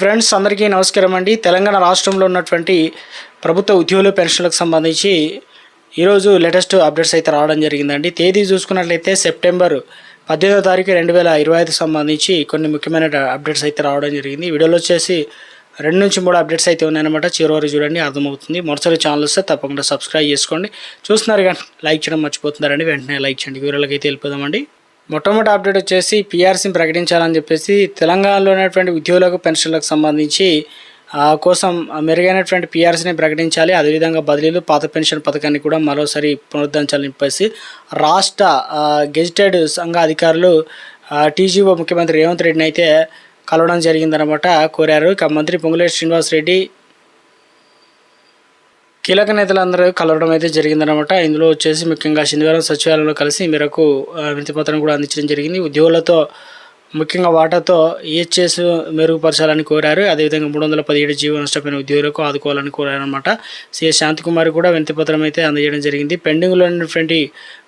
Friends అందరికీ నమస్కారం అండి. తెలంగాణ రాష్ట్రంలో ఉన్నటువంటి ప్రభుత్వ ఉద్యోగుల పెన్షన్లకు సంబంధించి ఈరోజు లేటెస్ట్ అప్డేట్స్ అయితే రావడం జరిగిందండి. తేదీ చూసుకున్నట్లయితే సెప్టెంబర్ పద్దెనిమిదో తారీఖు రెండు వేల ఇరవై ఐదు సంబంధించి కొన్ని ముఖ్యమైన అప్డేట్స్ అయితే రావడం జరిగింది. వీడియోలో వచ్చేసి రెండు నుంచి మూడు అప్డేట్స్ అయితే ఉన్నాయన్నమాట. చివరి వరకు చూడండి అర్థమవుతుంది. మొదటిసారి ఛానల్ వస్తే తప్పకుండా సబ్స్క్రైబ్ చేసుకోండి. చూస్తున్నారు కానీ లైక్ చేయడం మర్చిపోతున్నారండి. వెంటనే లైక్ చేయండి. వీడియోలకి అయితే వెళ్ళిపోదామండి. మొట్టమొదటి అప్డేట్ వచ్చేసి పీఆర్సీని ప్రకటించాలని చెప్పేసి తెలంగాణలో ఉన్నటువంటి ఉద్యోగులకు పెన్షన్లకు సంబంధించి కోసం మెరుగైనటువంటి పీఆర్సీని ప్రకటించాలి. అదేవిధంగా బదిలీలు పాత పెన్షన్ పథకాన్ని కూడా మరోసారి పునరుద్ధరించాలని చెప్పేసి రాష్ట్ర గెజిటెడ్ సంఘ అధికారులు టీజీఓ ముఖ్యమంత్రి రేవంత్ రెడ్డిని అయితే కలవడం జరిగిందనమాట కోరారు. ఇక మంత్రి పొంగులేటి శ్రీనివాస్ రెడ్డి కీలక నేతలందరూ కలవడం అయితే జరిగిందనమాట ఇందులో వచ్చేసి ముఖ్యంగా శనివారం సచివాలయంలో కలిసి మేరకు వినతిపత్రం కూడా అందించడం జరిగింది. ఉద్యోగులతో ముఖ్యంగా వాటాతో ఈహెచ్ఎస్ మెరుగుపరచాలని కోరారు. అదేవిధంగా మూడు వందల పదిహేడు జీవో నష్టపోయిన ఉద్యోగులకు ఆదుకోవాలని కోరారనమాట సిఎస్ శాంతికుమార్ కూడా వినతిపత్రం అయితే అందజేయడం జరిగింది. పెండింగ్లో ఉన్నటువంటి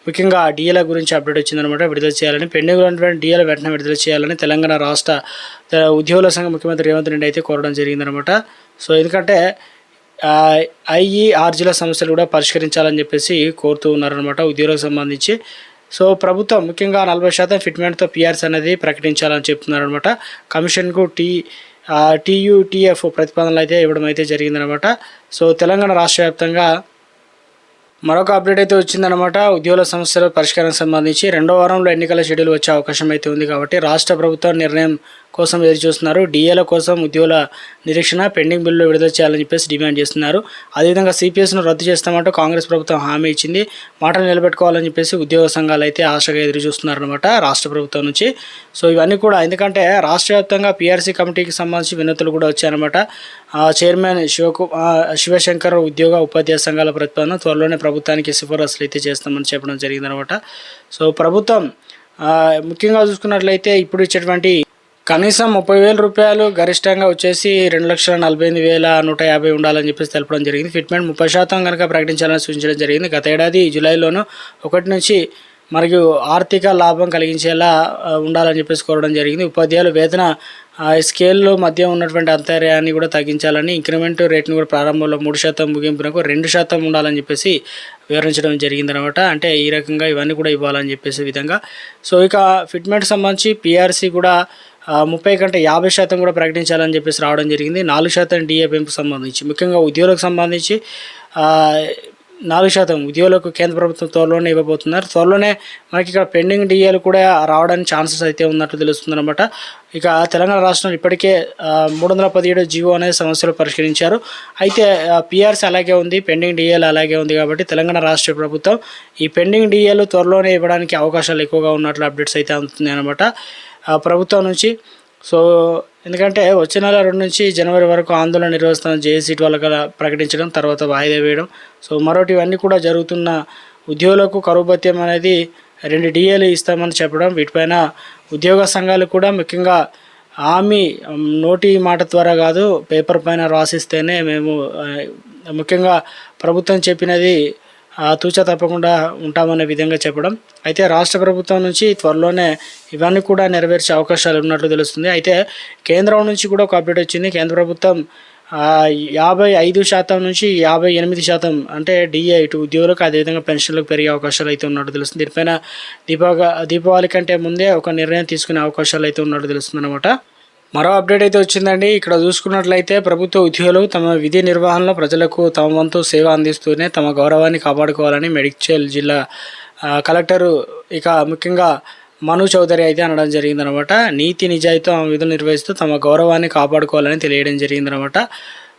ముఖ్యంగా డిఎల గురించి అప్డేట్ వచ్చిందనమాట విడుదల చేయాలని. పెండింగ్లో ఉన్నటువంటి డిఎల వెంటనే విడుదల చేయాలని తెలంగాణ రాష్ట్ర ఉద్యోగుల సంఘం ముఖ్యమంత్రి రేవంత్ రెడ్డి అయితే కోరడం జరిగిందనమాట సో ఎందుకంటే ఐఈఆర్జీల సమస్యలు కూడా పరిష్కరించాలని చెప్పేసి కోరుతూ ఉన్నారనమాట ఉద్యోగులకు సంబంధించి. సో ప్రభుత్వం ముఖ్యంగా నలభై శాతం ఫిట్మెంట్తో పిఆర్స్ అనేది ప్రకటించాలని చెప్తున్నారనమాట కమిషన్కు టీ టీయూటీఎఫ్ ప్రతిపాదనలు అయితే ఇవ్వడం అయితే జరిగిందనమాట సో తెలంగాణ రాష్ట్ర వ్యాప్తంగా మరొక అప్డేట్ అయితే వచ్చిందనమాట ఉద్యోగుల సమస్యల పరిష్కారం సంబంధించి రెండో వారంలో ఎన్నికల షెడ్యూల్ వచ్చే అవకాశం అయితే ఉంది కాబట్టి రాష్ట్ర ప్రభుత్వం నిర్ణయం కోసం ఎదురు చూస్తున్నారు డిఏల కోసం ఉద్యోగుల నిరీక్షణ పెండింగ్ బిల్లు విడుదల చేయాలని చెప్పేసి డిమాండ్ చేస్తున్నారు. అదేవిధంగా సిపిఎస్ను రద్దు చేస్తామంటూ కాంగ్రెస్ ప్రభుత్వం హామీ ఇచ్చింది. మాటలు నిలబెట్టుకోవాలని చెప్పేసి ఉద్యోగ సంఘాలు అయితే ఆశగా ఎదురు చూస్తున్నారనమాట రాష్ట్ర ప్రభుత్వం నుంచి. సో ఇవన్నీ కూడా ఎందుకంటే రాష్ట్ర వ్యాప్తంగా పిఆర్సీ కమిటీకి సంబంధించి వినతులు కూడా వచ్చాయన్నమాట. చైర్మన్ శివకు శివశంకర్ ఉద్యోగ ఉపాధ్యాయ సంఘాల ప్రతిపాదన త్వరలోనే ప్రభుత్వానికి సిఫారసులు అయితే చేస్తామని చెప్పడం జరిగిందనమాట. సో ప్రభుత్వం ముఖ్యంగా చూసుకున్నట్లయితే ఇప్పుడు ఇచ్చేటువంటి కనీసం ముప్పై వేల రూపాయలు గరిష్టంగా వచ్చేసి రెండు లక్షల నలభై ఎనిమిది వేల నూట యాభై ఉండాలని చెప్పేసి తెలపడం జరిగింది. ఫిట్మెంట్ ముప్పై శాతం కనుక ప్రకటించాలని సూచించడం జరిగింది. గత ఏడాది జూలైలోను ఒకటి నుంచి మరియు ఆర్థిక లాభం కలిగించేలా ఉండాలని చెప్పేసి కోరడం జరిగింది. ఉపాధ్యాయులు వేతన స్కేల్లో మధ్య ఉన్నటువంటి అంతర్యాన్ని కూడా తగ్గించాలని ఇంక్రిమెంట్ రేట్ను కూడా ప్రారంభంలో మూడు శాతం ముగింపునకు రెండు శాతం ఉండాలని చెప్పేసి వివరించడం జరిగింది అనమాట అంటే ఈ రకంగా ఇవన్నీ కూడా ఇవ్వాలని చెప్పేసి విధంగా. సో ఇక ఫిట్మెంట్ సంబంధించి పిఆర్సీ కూడా ముప్పై కంటే యాభై శాతం కూడా ప్రకటించాలని చెప్పేసి రావడం జరిగింది. నాలుగు శాతం డిఏ పెంపు సంబంధించి. ముఖ్యంగా ఉద్యోగులకు సంబంధించి నాలుగు శాతం ఉద్యోగులకు కేంద్ర ప్రభుత్వం త్వరలోనే ఇవ్వబోతున్నారు. త్వరలోనే మనకి ఇక్కడ పెండింగ్ డిఏలు కూడా రావడానికి ఛాన్సెస్ అయితే ఉన్నట్లు తెలుస్తుంది అనమాట ఇక తెలంగాణ రాష్ట్రంలో ఇప్పటికే మూడు వందల పదిహేడు జీవో అనే సమస్యలు పరిష్కరించారు. అయితే పిఆర్సీ అలాగే ఉంది పెండింగ్ డిఏలు అలాగే ఉంది కాబట్టి తెలంగాణ రాష్ట్ర ప్రభుత్వం ఈ పెండింగ్ డిఏలు త్వరలోనే ఇవ్వడానికి అవకాశాలు ఎక్కువగా ఉన్నట్లు అప్డేట్స్ అయితే అందుతున్నాయి అనమాట ప్రభుత్వం నుంచి సో ఎందుకంటే వచ్చే నెల రెండు నుంచి జనవరి వరకు ఆందోళన నిర్వహిస్తున్న జేఏసీ వాళ్ళ ప్రకటించడం తర్వాత వాయిదా వేయడం. సో మరోటి ఇవన్నీ కూడా జరుగుతున్న ఉద్యోగులకు కరువు భత్యం అనేది రెండు డిఏలు ఇస్తామని చెప్పడం వీటిపైన ఉద్యోగ సంఘాలు కూడా ముఖ్యంగా హామీ నోటి మాట ద్వారా కాదు పేపర్ పైన రాసిస్తేనే మేము ముఖ్యంగా ప్రభుత్వం చెప్పినది ఆ, తూచా తప్పకుండా ఉంటామనే విధంగా చెప్పడం. అయితే రాష్ట్ర ప్రభుత్వం నుంచి త్వరలోనే ఇవన్నీ కూడా నెరవేర్చే అవకాశాలు ఉన్నట్లు తెలుస్తుంది. అయితే కేంద్రం నుంచి కూడా ఒక అప్డేట్ వచ్చింది. కేంద్ర ప్రభుత్వం యాభై ఐదు శాతం నుంచి యాభై ఎనిమిది శాతం అంటే డిఏ ఇటు ఉద్యోగులకు అదేవిధంగా పెన్షన్లకు పెరిగే అవకాశాలు అయితే ఉన్నట్టు తెలుస్తుంది. దీనిపైన దీపావళి దీపావళి కంటే ముందే ఒక నిర్ణయం తీసుకునే అవకాశాలు అయితే ఉన్నట్టు తెలుస్తుంది అనమాట మరో అప్డేట్ అయితే వచ్చిందండి. ఇక్కడ చూసుకున్నట్లయితే ప్రభుత్వ ఉద్యోగులు తమ విధి నిర్వహణలో ప్రజలకు తమ వంతు సేవ అందిస్తూనే తమ గౌరవాన్ని కాపాడుకోవాలని మెడిచల్ జిల్లా కలెక్టరు ఇక ముఖ్యంగా మను చౌదరి అయితే అనడం జరిగిందనమాట. నీతి నిజాయితీ ఆమె విధులు నిర్వహిస్తూ తమ గౌరవాన్ని కాపాడుకోవాలని తెలియడం జరిగిందనమాట.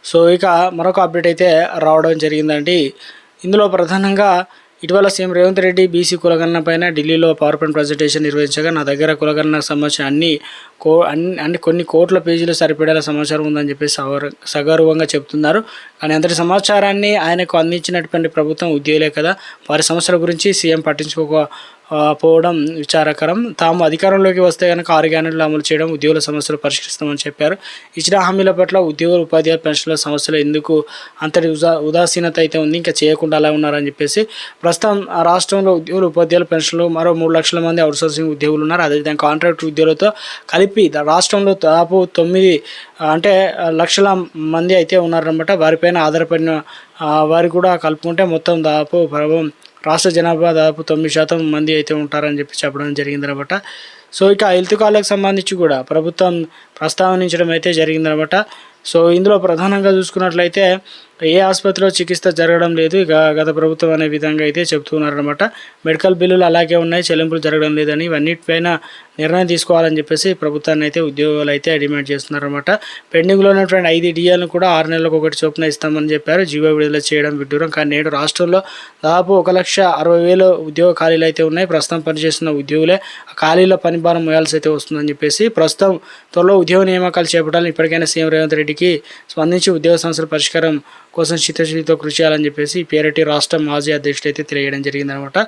సో ఇక మరొక అప్డేట్ అయితే రావడం జరిగిందండి. ఇందులో ప్రధానంగా ఇటీవల సీఎం రేవంత్ రెడ్డి బీసీ కులగణన పైన ఢిల్లీలో పవర్ పాయింట్ ప్రజెంటేషన్ నిర్వహించగా నా దగ్గర కులగణనకు సంబంధించిన అన్ని కో అన్ని అన్ని కొన్ని కోట్ల పేజీలు సరిపడేలా సమాచారం ఉందని చెప్పేసి సగర్వంగా సగౌరవంగా చెప్తున్నారు. కానీ అంతటి సమాచారాన్ని ఆయనకు అందించినటువంటి ప్రభుత్వం ఉద్యోగులే కదా. వారి సమస్యల గురించి సీఎం పట్టించుకోక పోవడం విచారకరం. తాము అధికారంలోకి వస్తే కనుక ఆరు గ్యారెంటీలు అమలు చేయడం ఉద్యోగుల సమస్యలు పరిష్కరిస్తామని చెప్పారు. ఇచ్చిన హామీల పట్ల ఉద్యోగులు ఉపాధ్యాయుల పెన్షన్ల సమస్యలు ఎందుకు అంతటి ఉదా ఉదాసీనత అయితే ఉంది ఇంకా చేయకుండా అలా ఉన్నారని చెప్పేసి ప్రస్తుతం ఆ రాష్ట్రంలో ఉద్యోగులు ఉపాధ్యాయుల పెన్షన్లు మరో మూడు లక్షల మంది అవుట్సోర్సింగ్ ఉద్యోగులు ఉన్నారు. అదేవిధంగా కాంట్రాక్ట్ ఉద్యోగులతో కలిపి రాష్ట్రంలో దాదాపు తొమ్మిది అంటే లక్షల మంది అయితే ఉన్నారనమాట వారిపైన ఆధారపడిన వారు కూడా కలుపుకుంటే మొత్తం దాదాపు ప్రభావం రాష్ట్ర జనాభా దాదాపు తొమ్మిది శాతం మంది అయితే ఉంటారని చెప్పి చెప్పడం జరిగిందనమాట. సో ఇక హెల్త్ కార్డులకు సంబంధించి కూడా ప్రభుత్వం ప్రస్తావనించడం అయితే జరిగిందనమాట. సో ఇందులో ప్రధానంగా చూసుకున్నట్లయితే ఏ ఆసుపత్రిలో చికిత్స జరగడం లేదు ఇక గత ప్రభుత్వం అనే విధంగా అయితే చెబుతున్నారనమాట మెడికల్ బిల్లులు అలాగే ఉన్నాయి చెల్లింపులు జరగడం లేదని ఇవన్నిటిపైన నిర్ణయం తీసుకోవాలని చెప్పేసి ప్రభుత్వాన్ని అయితే ఉద్యోగులు అయితే డిమాండ్ చేస్తున్నారనమాట పెండింగ్లో ఉన్నటువంటి ఐదు డిఎల్ను కూడా ఆరు నెలలకు ఒకటి చొప్పున ఇస్తామని చెప్పారు. జీవో విడుదల చేయడం విడ్డూరం. కానీ నేడు రాష్ట్రంలో దాదాపు ఒక లక్ష అరవై వేలు ఉద్యోగ ఖాళీలు అయితే ఉన్నాయి. ప్రస్తుతం పనిచేస్తున్న ఉద్యోగులే ఆ ఖాళీల పని భారం మోయాల్సి అయితే వస్తుందని చెప్పేసి ప్రస్తుతం త్వరలో ఉద్యోగ నియామకాలు చేపట్టాలని ఇప్పటికైనా సీఎం రేవంత్ రెడ్డికి స్పందించి ఉద్యోగ సమస్యల పరిష్కారం కోసం చిత్తశుద్ధితో కృషి చేయాలని చెప్పేసి పేరటి రాష్ట్ర మాజీ అధ్యక్షుడు అయితే తెలియడం జరిగిందనమాట.